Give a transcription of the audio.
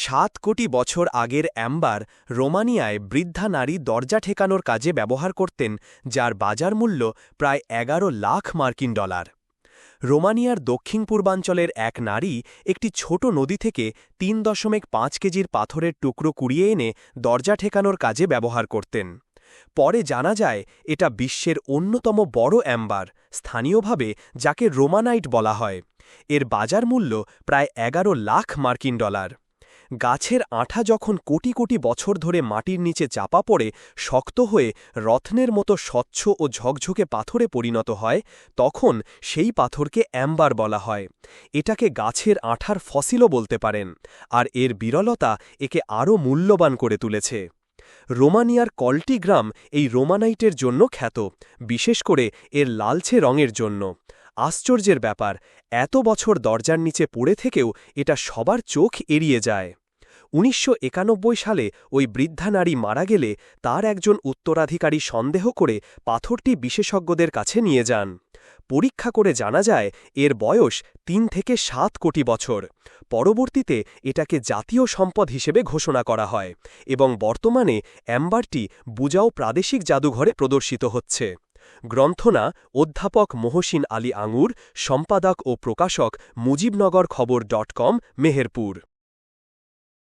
সাত কোটি বছর আগের অ্যাম্বার রোমানিয়ায় বৃদ্ধা নারী দরজা ঠেকানোর কাজে ব্যবহার করতেন, যার বাজার মূল্য প্রায় এগারো লাখ মার্কিন ডলার। রোমানিয়ার দক্ষিণ পূর্বাঞ্চলের এক নারী একটি ছোট নদী থেকে তিন দশমিক পাঁচ কেজির পাথরের টুকরো কুড়িয়ে এনে দরজা ঠেকানোর কাজে ব্যবহার করতেন। পরে জানা যায়, এটা বিশ্বের অন্যতম বড় অ্যাম্বার, স্থানীয়ভাবে যাকে রোমানাইট বলা হয়। এর বাজার মূল্য প্রায় এগারো লাখ মার্কিন ডলার। গাছের আঠা যখন কোটি কোটি বছর ধরে মাটির নিচে চাপা পড়ে, শক্ত হয়ে রত্নের মতো স্বচ্ছ ও ঝকঝকে পাথরে পরিণত হয়, তখন সেই পাথরকে অ্যাম্বার বলা হয়। এটাকে গাছের আঠার ফসিলও বলতে পারেন, আর এর বিরলতা একে আরও মূল্যবান করে তুলেছে। রোমানিয়ার কল্টি গ্রাম এই রোমানাইটের জন্য খ্যাত, বিশেষ করে এর লালচে রঙের জন্য। আশ্চর্যের ব্যাপার, এত বছর দরজার নিচে পড়ে থেকেও এটা সবার চোখ এড়িয়ে যায়। উনিশশো একানব্বই সালে ওই বৃদ্ধা নারী মারা গেলে তার একজন উত্তরাধিকারী সন্দেহ করে পাথরটি বিশেষজ্ঞদের কাছে নিয়ে যান। পরীক্ষা করে জানা যায়, এর বয়স তিন থেকে সাত কোটি বছর। পরবর্তীতে এটাকে জাতীয় সম্পদ হিসেবে ঘোষণা করা হয় এবং বর্তমানে অ্যাম্বারটি বুজাও প্রাদেশিক জাদুঘরে প্রদর্শিত হচ্ছে। গ্রন্থনা অধ্যাপক মহসিন আলী আঙুর, সম্পাদক ও প্রকাশক মুজিবনগর খবর ডট কম, মেহেরপুর।